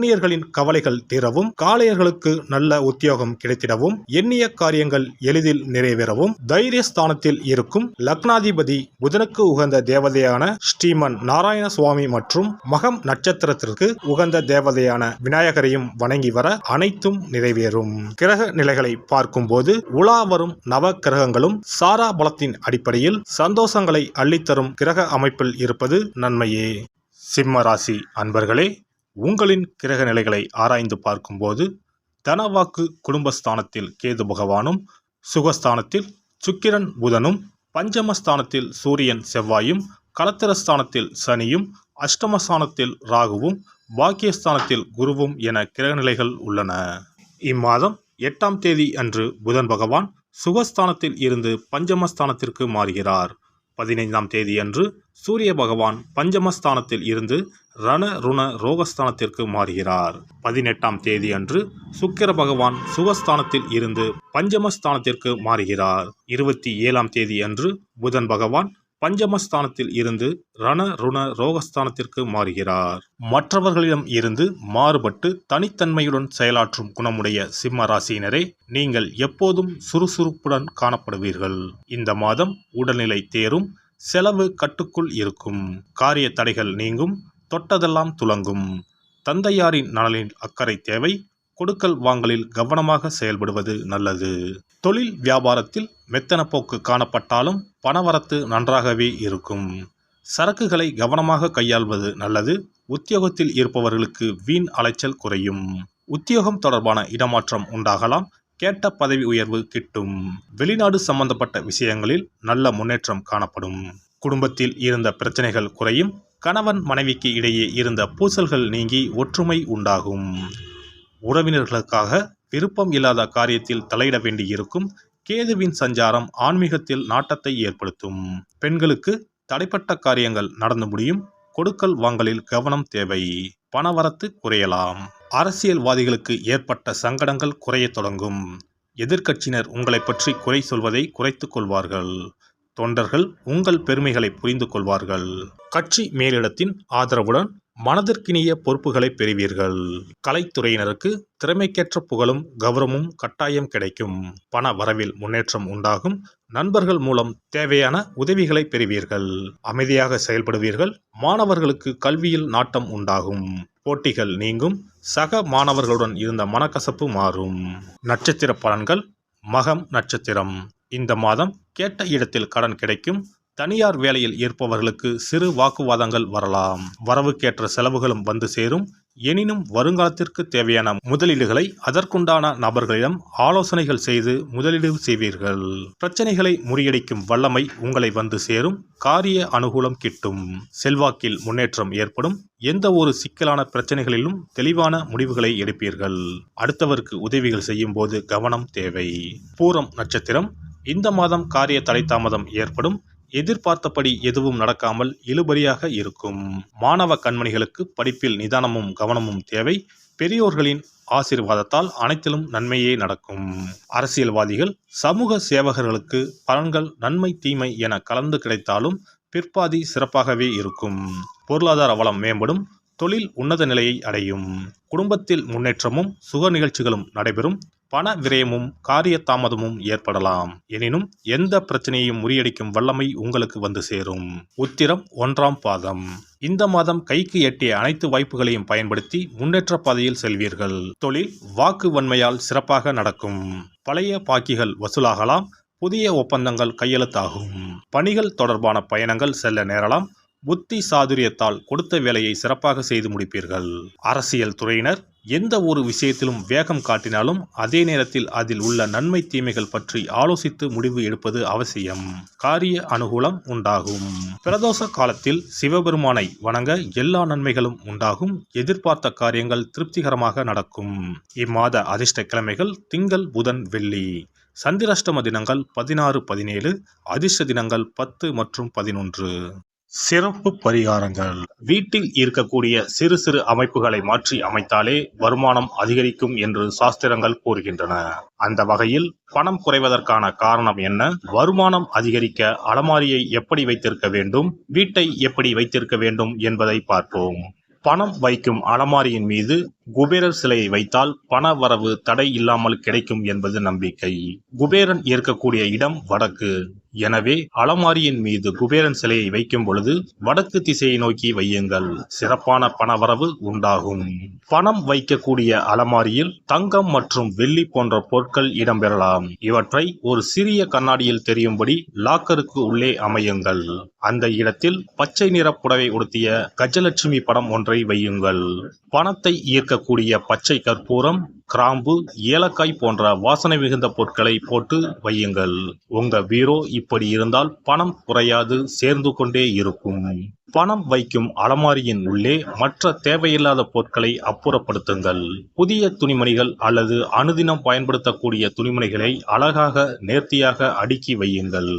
கன்னியர்களின் கவலைகள் தீரவும் காளையர்களுக்கு நல்ல உத்தியோகம் கிடைத்திடவும் எண்ணிய காரியங்கள் எளிதில் நிறைவேறவும் தைரியஸ்தானத்தில் இருக்கும் லக்னாதிபதி புதனுக்கு உகந்த தேவதையான ஸ்ரீமன் நாராயண சுவாமி மற்றும் மகம் நட்சத்திரத்திற்கு உகந்த தேவதையான விநாயகரையும் வணங்கி வர அனைத்தும் நிறைவேறும். கிரக நிலைகளை பார்க்கும்போது உலா வரும் நவ கிரகங்களும் சாரா பலத்தின் அடிப்படையில் சந்தோஷங்களை அள்ளித்தரும் கிரக அமைப்பில் இருப்பது நன்மையே. சிம்ம ராசி அன்பர்களே உங்களின் கிரக நிலைகளை ஆராய்ந்து பார்க்கும்போது தனவாக்கு குடும்பஸ்தானத்தில் கேது பகவானும் சுகஸ்தானத்தில் சுக்கிரன் புதனும் பஞ்சமஸ்தானத்தில் சூரியன் செவ்வாயும் கலத்திரஸ்தானத்தில் சனியும் அஷ்டமஸ்தானத்தில் ராகுவும் பாக்கியஸ்தானத்தில் குருவும் என கிரகநிலைகள் உள்ளன. இம்மாதம் எட்டாம் தேதி அன்று புதன் பகவான் சுகஸ்தானத்தில் இருந்து பஞ்சமஸ்தானத்திற்கு மாறுகிறார். பதினைந்தாம் தேதி அன்று சூரிய பகவான் பஞ்சமஸ்தானத்தில் இருந்து ரண ருண ரோகஸ்தானத்திற்கு மாறுகிறார். பதினெட்டாம் தேதி அன்று சுக்கிர பகவான் சுகஸ்தானத்தில் இருந்து பஞ்சமஸ்தானத்திற்கு மாறுகிறார். இருபத்தி ஏழாம் தேதி அன்று புதன் பகவான் பஞ்சமஸ்தானத்தில் இருந்து ரண ருண ரோகஸ்தானத்திற்கு மாறுகிறார். மற்றவர்களிடம் இருந்து மாறுபட்டு தனித்தன்மையுடன் செயலாற்றும் குணமுடைய சிம்ம ராசியினரே நீங்கள் எப்போதும் சுறுசுறுப்புடன் காணப்படுவீர்கள். இந்த மாதம் உடல்நிலை தேரும் செலவு கட்டுக்குள் இருக்கும். காரிய தடைகள் நீங்கும் தொட்டதெல்லாம் துலங்கும் தந்தையாரின் நலனில் அக்கறை தேவை. கொடுக்கல் வாங்கலில் கவனமாக செயல்படுவது நல்லது. தொழில் வியாபாரத்தில் மெத்தன போக்கு காணப்பட்டாலும் பணவரத்து நன்றாகவே இருக்கும். சரக்குகளை கவனமாக கையாள்வது நல்லது. உத்தியோகத்தில் இருப்பவர்களுக்கு வீண் அலைச்சல் குறையும். உத்தியோகம் தொடர்பான இடமாற்றம் உண்டாகலாம். கேட்ட பதவி உயர்வு கிட்டும். வெளிநாடு சம்பந்தப்பட்ட விஷயங்களில் நல்ல முன்னேற்றம் காணப்படும். குடும்பத்தில் இருந்த பிரச்சனைகள் குறையும். கணவன் மனைவிக்கு இடையே இருந்த பூசல்கள் நீங்கி ஒற்றுமை உண்டாகும். உறவினர்களுக்காக விருப்பம் இல்லாத காரியத்தில் தலையிட வேண்டியிருக்கும் கேதுவின் சஞ்சாரம் ஆன்மீகத்தில் நாட்டத்தை ஏற்படுத்தும். பெண்களுக்கு தடைப்பட்ட காரியங்கள் நடந்து முடியும். கொடுக்கல் வாங்கலில் கவனம் தேவை. பணவரத்து குறையலாம். அரசியல்வாதிகளுக்கு ஏற்பட்ட சங்கடங்கள் குறையத் தொடங்கும். எதிர்க்கட்சியினர் உங்களை பற்றி குறை சொல்வதை குறைத்துக் கொள்வார்கள். தொண்டர்கள் உங்கள் பெருமைகளை புரிந்து கொள்வார்கள் கட்சி மேலிடத்தின் ஆதரவுடன் மனதிற்கினிய பொறுப்புகளை பெறுவீர்கள். கலைத்துறையினருக்கு திறமைக்கேற்ற புகழும் கௌரவமும் கட்டாயம் கிடைக்கும். பண வரவில் முன்னேற்றம் உண்டாகும். நண்பர்கள் மூலம் தேவையான உதவிகளை பெறுவீர்கள். அமைதியாக செயல்படுவீர்கள். மாணவர்களுக்கு கல்வியில் நாட்டம் உண்டாகும். போட்டிகள் நீங்கும். சக மாணவர்களுடன் இருந்த மனக்கசப்பு மாறும். நட்சத்திர பலன்கள் மகம் நட்சத்திரம். இந்த மாதம் கேட்ட இடத்தில் கடன் கிடைக்கும். தனியார் வேலையில் இருப்பவர்களுக்கு சிறு வாக்குவாதங்கள் வரலாம். வரவுக்கேற்ற செலவுகளும் வந்து சேரும். எனினும் வருங்காலத்திற்கு தேவையான முதலீடுகளை அதற்குண்டான நபர்களிடம் ஆலோசனைகள் செய்து முதலீடு செய்வீர்கள். பிரச்சனைகளை முறியடிக்கும் வல்லமை உங்களை வந்து சேரும். காரிய அனுகூலம் கிட்டும். செல்வாக்கில் முன்னேற்றம் ஏற்படும். எந்த ஒரு சிக்கலான பிரச்சனைகளிலும் தெளிவான முடிவுகளை எடுப்பீர்கள். அடுத்தவருக்கு உதவிகள் செய்யும் போது கவனம் தேவை. பூரம் நட்சத்திரம். இந்த மாதம் காரிய தலை தாமதம் ஏற்படும். எதிர்பார்த்தபடி எதுவும் நடக்காமல் இழுபறியாக இருக்கும். மாணவ கண்மணிகளுக்கு படிப்பில் நிதானமும் கவனமும் தேவை. பெரியோர்களின் ஆசீர்வாதத்தால் அனைத்திலும் நன்மையே நடக்கும். அரசியல்வாதிகள் சமூக சேவகர்களுக்கு பலன்கள் நன்மை தீமை என கலந்து கிடைத்தாலும் பிற்பாதி சிறப்பாகவே இருக்கும். பொருளாதார வளம் மேம்படும். தொழில் உன்னத நிலையை அடையும். குடும்பத்தில் முன்னேற்றமும் சுக நிகழ்ச்சிகளும் நடைபெறும். பண விரயமும் காரிய தாமதமும் ஏற்படலாம். எனினும் எந்த பிரச்சனையையும் முறியடிக்கும் வல்லமை உங்களுக்கு வந்து சேரும். உத்திரம் ஒன்றாம் பாதம். இந்த மாதம் கைக்கு எட்டிய அனைத்து வாய்ப்புகளையும் பயன்படுத்தி முன்னேற்ற பாதையில் செல்வீர்கள். தொழில் வாக்கு வன்மையால் சிறப்பாக நடக்கும். பழைய பாக்கிகள் வசூலாகலாம். புதிய ஒப்பந்தங்கள் கையெழுத்தாகும். பணிகள் தொடர்பான பயணங்கள் செல்ல நேரலாம். புத்தி சாதுரியத்தால் கொடுத்த வேலையை சிறப்பாக செய்து முடிப்பீர்கள். அரசியல் துறையினர் எந்த ஒரு விஷயத்திலும் வேகம் காட்டினாலும் அதே நேரத்தில் அதில் உள்ள நன்மை தீமைகள் பற்றி ஆலோசித்து முடிவு எடுப்பது அவசியம். காரிய அனுகூலம் உண்டாகும். பிரதோஷ காலத்தில் சிவபெருமானை வணங்க எல்லா நன்மைகளும் உண்டாகும். எதிர்பார்த்த காரியங்கள் திருப்திகரமாக நடக்கும். இம்மாத அதிர்ஷ்ட கிழமைகள் திங்கள் புதன் வெள்ளி. சந்திராஷ்டம தினங்கள் பதினாறு பதினேழு. அதிர்ஷ்ட தினங்கள் பத்து மற்றும் பதினொன்று. சிறப்பு பரிகாரங்கள். வீட்டில் இருக்கக்கூடிய சிறு சிறு அமைப்புகளை மாற்றி அமைத்தாலே வருமானம் அதிகரிக்கும் என்று சாஸ்திரங்கள் கூறுகின்றன. அந்த வகையில் பணம் குறைவதற்கான காரணம் என்ன? வருமானம் அதிகரிக்க அலமாரியை எப்படி வைத்திருக்க வேண்டும்? வீட்டை எப்படி வைத்திருக்க வேண்டும் என்பதை பார்ப்போம். பணம் வைக்கும் அலமாரியின் மீது குபேரர் சிலையை வைத்தால் பண வரவு தடை இல்லாமல் கிடைக்கும் என்பது நம்பிக்கை. குபேரன் இருக்கக்கூடிய இடம் வடக்கு. எனவே அலமாரியின் மீது குபேரன் சிலையை வைக்கும் பொழுது வடக்கு திசையை நோக்கி வையுங்கள். சிறப்பான பணவரவு உண்டாகும். பணம் வைக்கக்கூடிய அலமாரியில் தங்கம் மற்றும் வெள்ளி போன்ற பொருட்கள் இடம்பெறலாம். இவற்றை ஒரு சிறிய கண்ணாடியில் தெரியும்படி லாக்கருக்கு உள்ளே அமையுங்கள். அந்த இடத்தில் பச்சை நிற புடவை உடுத்திய கஜலட்சுமி படம் ஒன்றை வையுங்கள். பணத்தை ஈர்க்கக்கூடிய பச்சை கற்பூரம் கிராம்பு ஏலக்காய் போன்ற வாசனை மிகுந்த பொருட்களை போட்டு வையுங்கள். உங்க பீரோ இப்படி இருந்தால் பணம் குறையாது சேர்ந்து கொண்டே இருக்கும். பணம் வைக்கும் அலமாரியின் உள்ளே மற்ற தேவையில்லாத பொருட்களை அப்புறப்படுத்துங்கள். புதிய துணிமணிகள் அல்லது அனுதினம் பயன்படுத்தக்கூடிய துணிமணிகளை அழகாக நேர்த்தியாக அடுக்கி வையுங்கள்.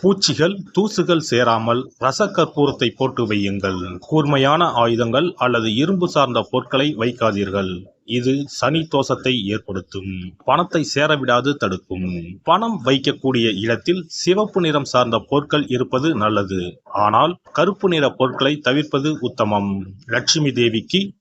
பூச்சிகள் தூசுகள் சேராமல் ரசக்கற்பூரத்தை போட்டு வையுங்கள். கூர்மையான ஆயுதங்கள் அல்லது இரும்பு சார்ந்த பொருட்களை வைக்காதீர்கள். இது சனி தோஷத்தை ஏற்படுத்தும். பணத்தை சேரவிடாது தடுக்கும். பணம் வைக்கக்கூடிய இடத்தில் சிவப்பு நிறம் சார்ந்த பொருட்கள் இருப்பது நல்லது. ஆனால் கருப்பு நிற பொருட்களை தவிர்ப்பது உத்தமம். லட்சுமி தேவிக்கு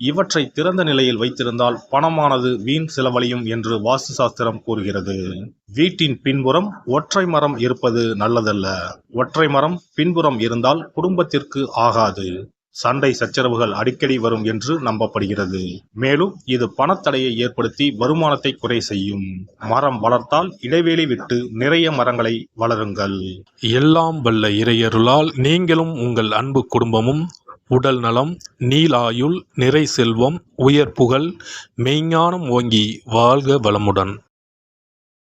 இவற்றை திறந்த நிலையில் வைத்திருந்தால் பணமானது வீண் செலவழியும் என்று வாஸ்து சாஸ்திரம் கூறுகிறது. வீட்டின் பின்புறம் ஒற்றை மரம் இருப்பது நல்லதல்ல. ஒற்றை மரம் பின்புறம் இருந்தால் குடும்பத்திற்கு ஆகாது. சண்டை சச்சரவுகள் அடிக்கடி வரும் என்று நம்பப்படுகிறது. மேலும் இது பணத்தடையை ஏற்படுத்தி வருமானத்தை குறை செய்யும். மரம் வளர்த்தால் இடைவெளி விட்டு நிறைய மரங்களை வளருங்கள். எல்லாம் வல்ல இறையருளால் நீங்களும் உங்கள் அன்பு குடும்பமும் உடல் நலம் நீலாயுள் நிறை செல்வம் உயர் புகழ் மெய்ஞானம் ஓங்கி வாழ்க வளமுடன்.